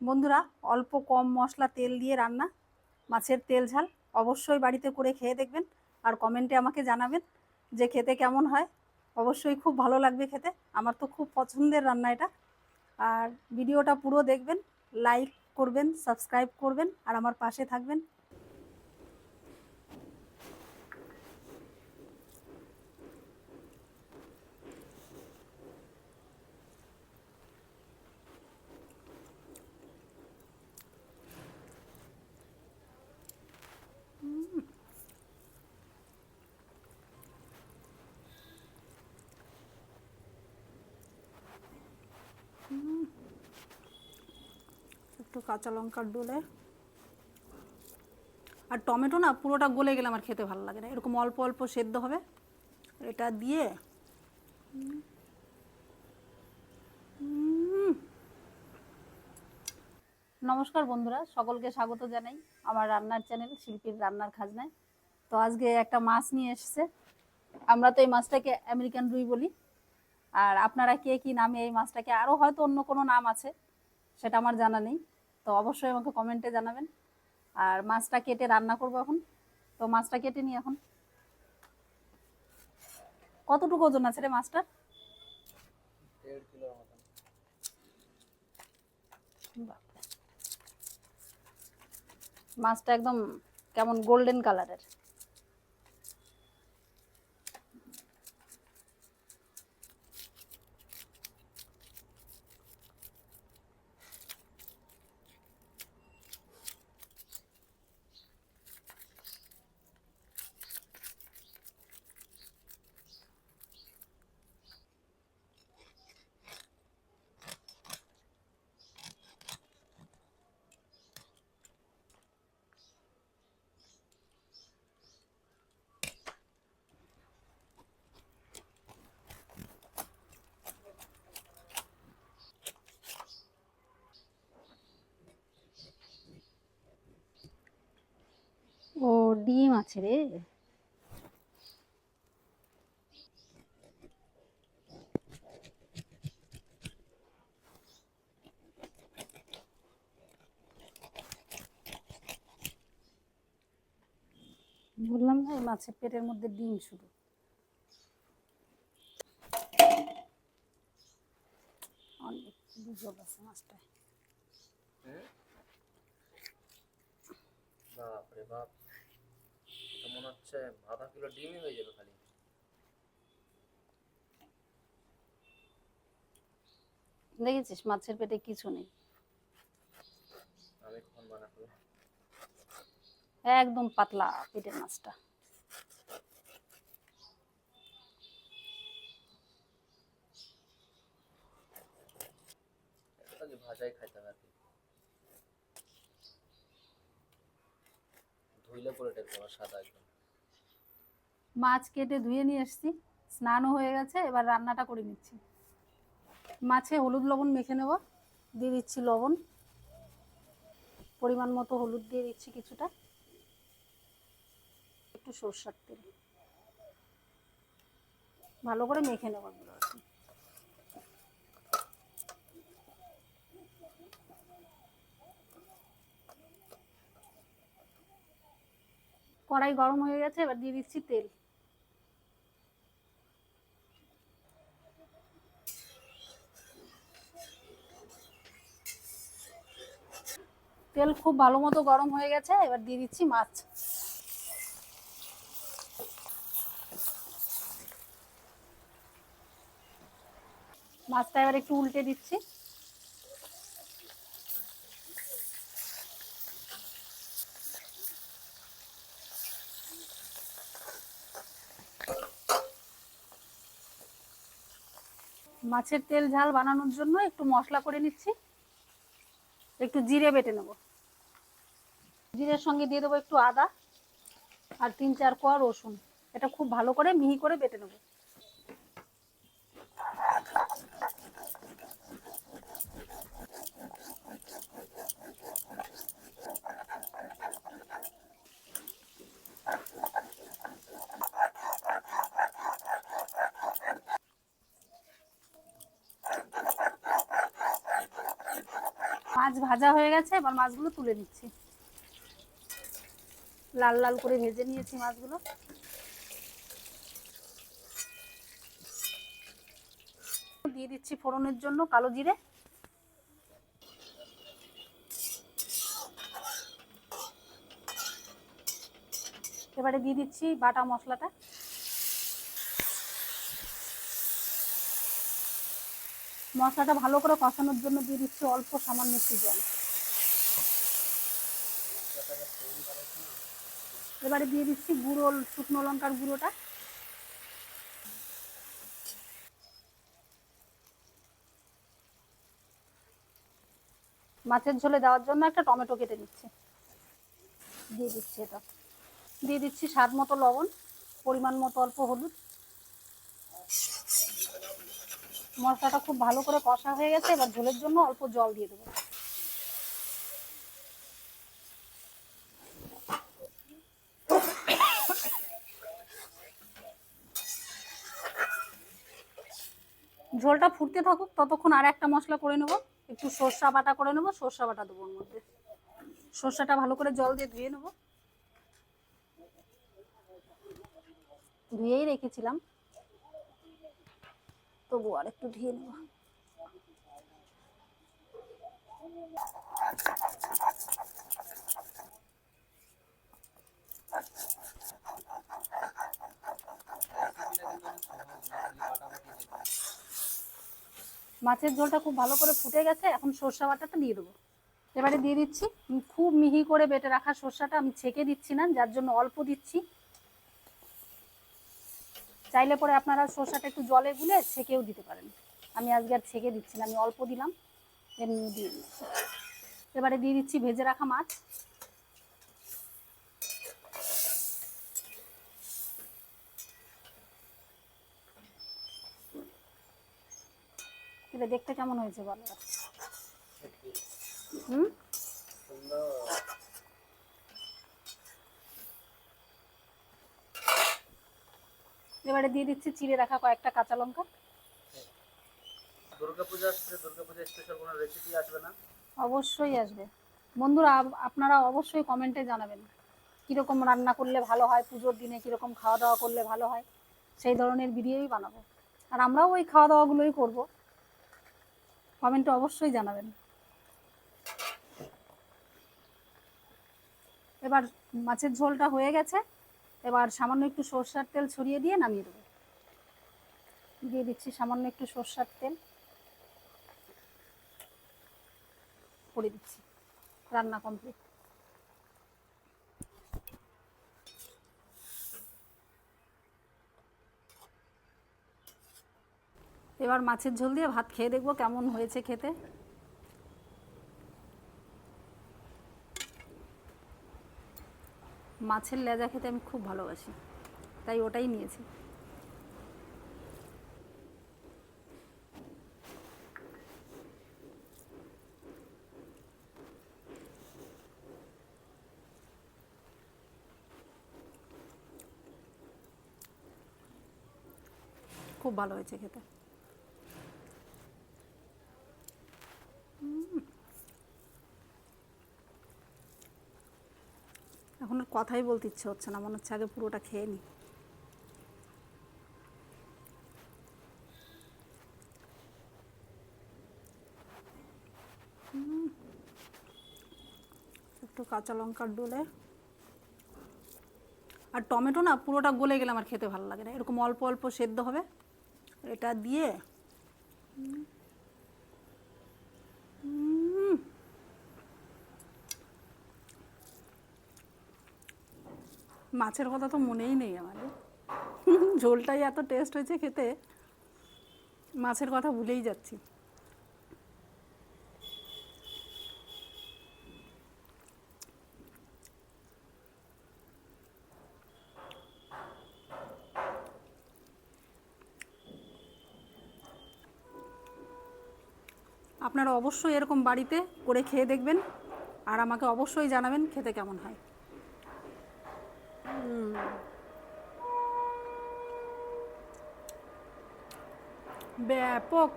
বন্ধুরা, অল্প কম মশলা তেল দিয়ে রান্না। মাছের তেল ঝাল অবশ্যই বাড়িতে করে খেয়ে দেখবেন আর কমেন্টে আমাকে জানাবেন যে খেতে কেমন হয়। অবশ্যই খুব ভালো লাগবে খেতে। আমার তো খুব পছন্দের রান্না এটা। আর ভিডিওটা পুরো দেখবেন, লাইক করবেন, সাবস্ক্রাইব করবেন আর আমার পাশে থাকবেন। একটু কাঁচা লঙ্কার ডোলে। আর টমেটো না পুরোটা গলে গেলে আমার খেতে ভালো লাগে না। এরকম অল্প অল্প সেদ্ধ হবে। এটা দিয়ে নমস্কার বন্ধুরা, সকলকে স্বাগত জানাই আমার রান্নার চ্যানেল শিল্পীর রান্নার খাজনায়। তো আজকে একটা মাছ নিয়ে এসেছে। আমরা তো এই মাছটাকে আমেরিকান রুই বলি। আর আপনারা কে কি নামে এই মাছটাকে? আরও হয়তো অন্য কোনো নাম আছে, সেটা আমার জানা নেই। তো অবশ্যই আমাকে কমেন্টে জানাবেন। আর মাছটা কেটে রান্না করব এখন। তো মাছটা কেটে নিই এখন। কতটুকু ওজন আছে রে মাছটা। মাছটা একদম কেমন গোল্ডেন কালারের ডিম আছে রে। বললাম না, এই মাছের পেটের মধ্যে ডিম শুধু অনেক মাছটায়। বাপরে বাপ। মনে হচ্ছে আধা কিলো ডিমই হয়ে যাবে খালি। দেখেছিস মাছের পেটে কিছু নেই। আমি কখন একদম পাতলা পেটের মাছটা। ভাজাই খাইতে হবে আর কি ধুইলে পরে টেকবো আমার সাদা একদম। মাছ কেটে ধুয়ে নিয়ে এসেছি, স্নানও হয়ে গেছে, এবার রান্নাটা করে নিচ্ছি। মাছে হলুদ লবণ মেখে নেব, দিয়ে দিচ্ছি লবণ। পরিমাণ মতো হলুদ দিয়ে দিচ্ছি কিছুটা। একটু সর্ষার তেল। ভালো করে মেখে নেব এগুলো আর কি। কড়াই গরম হয়ে গেছে, এবার দিয়ে দিচ্ছি তেল। তেল খুব ভালো মতো গরম হয়ে গেছে, এবার দিয়ে দিচ্ছি মাছ। মাছটা এবার একটু উল্টে দিচ্ছি। মাছের তেল ঝাল বানানোর জন্য একটু মশলা করে নিচ্ছি। একটু জিরে বেটে নেব। জিরের সঙ্গে দিয়ে দেবো একটু আদা আর তিন চার কোয়া রসুন। এটা খুব ভালো করে মিহি করে বেটে নেব। মাছ ভাজা হয়ে গেছে, এবার মাছগুলো তুলে নিচ্ছি। লাল লাল করে ভেজে নিয়েছি মাছগুলো। দিয়ে দিচ্ছি ফোড়নের জন্য কালো জিরে। এবারে দিয়ে দিচ্ছি বাটা মশলাটা। মশলাটা ভালো করে কষানোর জন্য দিয়ে দিচ্ছি অল্প সামান্য একটু জল। এবারে দিয়ে দিচ্ছি গুঁড়ো, শুকনো লঙ্কার গুঁড়োটা। মাছের ঝোলে দেওয়ার জন্য একটা টমেটো কেটে নিচ্ছি। দিয়ে দিচ্ছি এটা। দিয়ে দিচ্ছি স্বাদ মতো লবণ, পরিমাণ মতো অল্প হলুদ। মশলাটা খুব ভালো করে কষা হয়ে গেছে, এবার ঝোলের জন্য অল্প জল দিয়ে দেবো। ঝোলটা ফুটতে থাকুক, ততক্ষণ আর একটা মশলা করে নেব। একটু সর্ষা বাটা করে নেব, সর্ষা বাটা দেবো ওর মধ্যে। সর্ষাটা ভালো করে জল দিয়ে ধুয়ে নেব। ধুয়েই রেখেছিলাম। তবু আর একটু ধুয়ে নেব। মাছের ঝোলটা খুব ভালো করে ফুটে গেছে, এখন সর্ষা বাটাটা দিয়ে দেবো। এবারে দিয়ে দিচ্ছি, খুব মিহি করে বেটে রাখা সর্ষাটা আমি ছেঁকে দিচ্ছি না, যার জন্য অল্প দিচ্ছি। চাইলে পরে আপনারা সর্ষাটা একটু জলে গুলে ছেঁকেও দিতে পারেন। আমি আজকে আর ছেঁকে দিচ্ছি না, আমি অল্প দিলাম এমনি দিয়ে দিচ্ছি। এবারে দিয়ে দিচ্ছি ভেজে রাখা মাছ। দেখতে কেমন হয়েছে বলো? হুম? এবারে দিয়ে দিচ্ছি চিড়ে রাখা কয়েকটা কাঁচা লঙ্কা। দুর্গাপূজা আসছে দুর্গাপূজা স্পেশাল কোনো রেসিপি আসবে না? অবশ্যই আসবে। বন্ধুরা আপনারা অবশ্যই কমেন্টে জানাবেন কীরকম রান্না করলে ভালো হয় পুজোর দিনে কীরকম খাওয়া দাওয়া করলে ভালো হয় সেই ধরনের ভিডিওই বানাবো। আর আমরাও ওই খাওয়া দাওয়াগুলোই করব কমেন্টে অবশ্যই জানাবেন। এবার মাছের ঝোলটা হয়ে গেছে। এবার সামান্য একটু সর্ষার তেল ছড়িয়ে দিয়ে নামিয়ে দেবো। দিয়ে দিচ্ছি সামান্য একটু সর্ষার তেল। করে দিচ্ছি। রান্না কমপ্লিট এবার মাছের ঝোল দিয়ে ভাত খেয়ে দেখব কেমন হয়েছে খেতে। মাছের লেজা খেতে আমি খুব ভালোবাসি। তাই ওটাই নিয়েছি। খুব ভালো হয়েছে খেতে। এখন আর কথাই বলতে ইচ্ছে হচ্ছে না, মনে হচ্ছে আগে পুরোটা খেয়ে নি। একটু কাঁচা লঙ্কার ডোলে। আর টমেটো না পুরোটা গলে গেলে আমার খেতে ভালো লাগে না, এরকম অল্প অল্প সেদ্ধ হবে। এটা দিয়ে মাছের কথা তো মনেই নেই আমার। ঝোলটাই এত টেস্ট হয়েছে খেতে, মাছের কথা ভুলেই যাচ্ছি। আপনারা অবশ্যই এরকম বাড়িতে করে খেয়ে দেখবেন, আর আমাকে অবশ্যই জানাবেন খেতে কেমন হয়। 嗯，卖包。